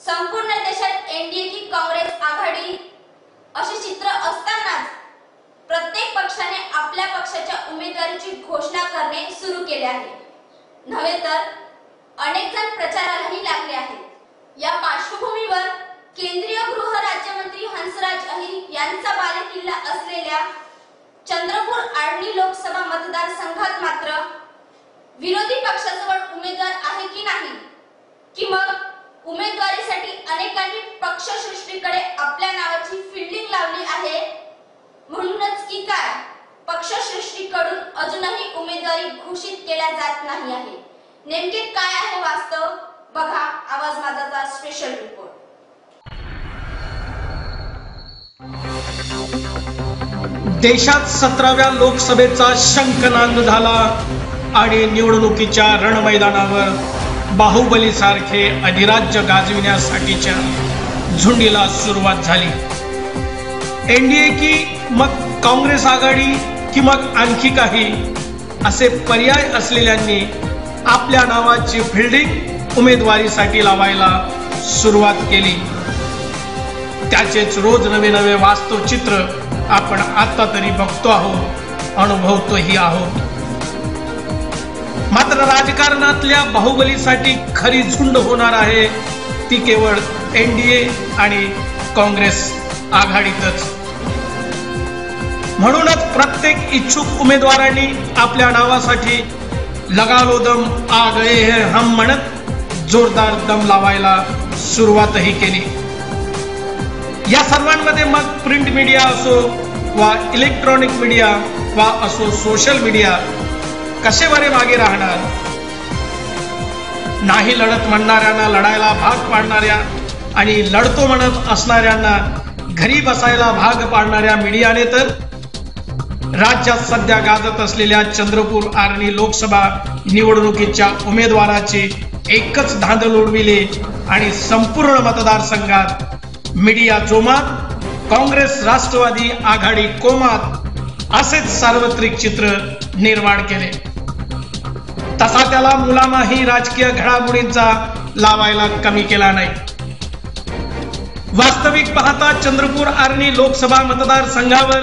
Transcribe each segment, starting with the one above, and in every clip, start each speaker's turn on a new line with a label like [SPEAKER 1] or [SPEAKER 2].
[SPEAKER 1] संपूर्ण देशात एनडीए की काँग्रेस आघाडी असे चित्र असतानाच प्रत्येक पक्षाने आपल्या पक्षाच्या उमेदवारीची घोषणा करणे सुरू केले आहे. नव्हे तर अनेक जण प्रचारालाही लागले आहेत. या पार्श्वभूमीवर केंद्रीय गृह राज्यमंत्री हंसराज अहिर यांचा बालेकिल्ला असलेल्या चंद्रपूर आर्णी लोकसभा मतदारसंघात मात्र विरोधी पक्षाजवळ उमेदवार आहे की नाही की मग उमेदवारीसाठी अनेकांनी पक्षसृष्टीकडे आपल्या नावाची फिल्डिंग लावली आहे म्हणूनच की काय पक्षसृष्टीकडून अजूनही उमेदवारी घोषित केल्या जात नाही आहे. नेमके काय आहे वास्तव? बघा आवाज माझाचा स्पेशल रिपोर्ट
[SPEAKER 2] देशात सतराव्या लोकसभेचा शंखनाद झाला आणि निवडणुकीच्या रणमैदानावर बाहुबलीसारखे अधिराज्य गाजविण्यासाठीच्या झुंडीला सुरुवात झाली. एनडीए की मग काँग्रेस आघाडी की मग आणखी काही? असे पर्याय असलेल्यांनी आपल्या नावाची फिल्डिंग उमेदवारीसाठी लावायला सुरुवात केली. त्याचेच रोज नवे नवे वास्तव चित्र आपण आता तरी बघतो आहोत अनुभवतोही आहोत. मात्र राजकारणातल्या बाहुबलीसाठी खरी झुंड होणार आहे ती केवळ एनडीए आणि काँग्रेस आघाडीतच. म्हणूनच प्रत्येक इच्छुक उमेदवारांनी आपल्या नावासाठी लगालोदम दम आ गए है हम म्हणत जोरदार दम लावायला सुरुवातही केली. या सर्वांमध्ये मग प्रिंट मीडिया असो वा इलेक्ट्रॉनिक मीडिया वा असो सोशल मीडिया कसे बरे मागे राहणार? नाही लढत म्हणणाऱ्यांना लढायला भाग पाडणाऱ्या आणि लढतो म्हणत असणाऱ्यांना घरी बसायला भाग पाडणाऱ्या मीडियाने तर राज्यात सध्या गाजत असलेल्या चंद्रपूर आर्णी लोकसभा निवडणुकीच्या उमेदवाराचे एकच धांदल उडविले आणि संपूर्ण मतदारसंघात मीडिया जोमात काँग्रेस राष्ट्रवादी आघाडी कोमात असेच सार्वत्रिक चित्र निर्माण केले. तसा त्याला मुलामाही राजकीय घडामोडींचा लावायला कमी केला नाही. वास्तविक पाहता चंद्रपूर आर्णी लोकसभा मतदारसंघावर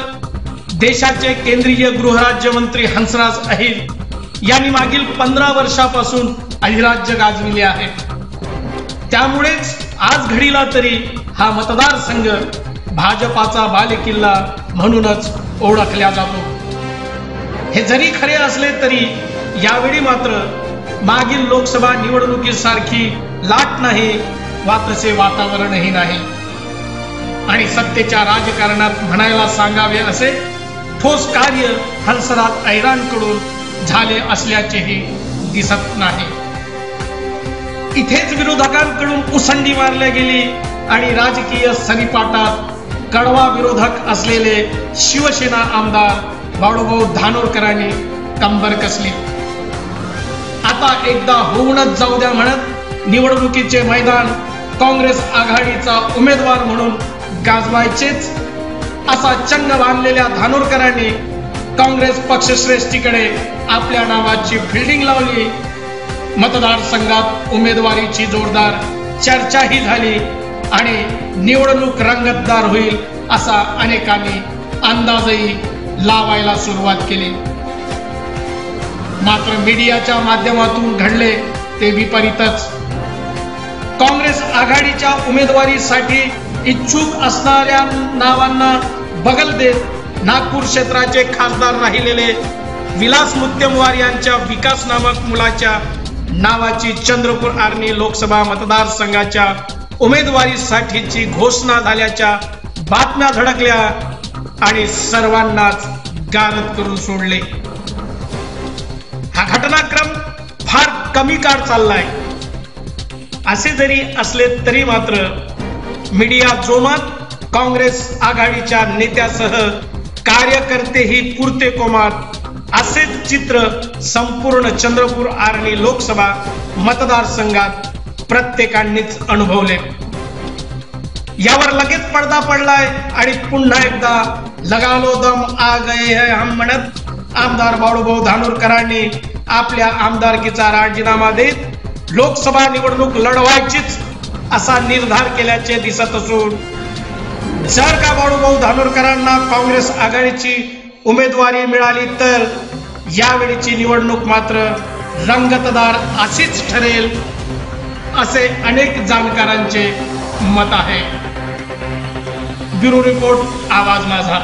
[SPEAKER 2] देशाचे केंद्रीय गृहराज्यमंत्री हंसराज अहिर यांनी मागील पंधरा वर्षापासून अधिराज्य गाजविले आहे. त्यामुळेच आज घडीला तरी हा मतदारसंघ भाजपाचा बालेकिल्ला म्हणूनच ओळखला जातो. हे जरी खरे असले तरी यावेळी मात्र मागील लोकसभा निवडणुकीसारखी लाट नाही वा तसे वातावरणही नाही. आणि सत्तेच्या राजकारणात म्हणायला सांगावे असे ठोस कार्य हंसराज ऐरांकडून झाले असल्याचेही दिसत नाही. इथेच विरोधकांकडून उसंडी मारल्या गेली आणि राजकीय सरीपाटात कडवा विरोधक असलेले शिवसेना आमदार बाळूभाऊ धानोरकरांनी कंबर कसली. आता एकदा होऊनच जाऊ द्या म्हणत निवडणुकीचे मैदान काँग्रेस आघाडीचा उमेदवार म्हणून गाजवायचेच असा चंग बांधलेल्या धानोरकरांनी काँग्रेस पक्षश्रेष्ठीकडे आपल्या नावाची फिल्डिंग लावली. मतदारसंघात उमेदवारीची जोरदार चर्चाही झाली आणि निवडणूक रंगतदार होईल असा अनेकांनी अंदाजही लावायला सुरुवात केली. मात्र मीडियाच्या माध्यमातून घडले ते विपरीतच. काँग्रेस आघाडीच्या उमेदवारीसाठी इच्छुक असणाऱ्या नावांना बगल देत नागपूर क्षेत्राचे खासदार राहिलेले विलास मुत्तेमवार यांच्या विकास नामक मुलाच्या नावाची चंद्रपूर आर्णी लोकसभा मतदारसंघाच्या उमेदवारीसाठीची घोषणा झाल्याच्या बातम्या धडकल्या आणि सर्वांनाच गारद करून सोडले. हा घटनाक्रम फार कमी काळ चाललाय. असे जरी असले तरी मात्र मीडिया जोमात काँग्रेस आघाडीच्या नेत्यासह कार्यकर्तेही पुरते कोमात. असेच चित्र संपूर्ण चंद्रपूर आर्णी लोकसभा मतदारसंघात प्रत्येकांनीच अनुभवले. यावर लगेच पडदा पडलाय आणि पुन्हा एकदा लगालो दम आ गए है हम म्हणत आमदार बाळूभाऊ धानोरकरांनी आपल्या आमदारकीचा राजीनामा देत लोकसभा निवडणूक लढवायचीच असा निर्धार केल्याचे दिसत असून जर का बाळूभाऊ धानोरकरांना काँग्रेस आघाडीची उमेदवारी मिळाली तर यावेळीची निवडणूक मात्र रंगतदार अशीच ठरेल असे अनेक जाणकारांचे मत आहे. ब्युरो रिपोर्ट आवाज माझा.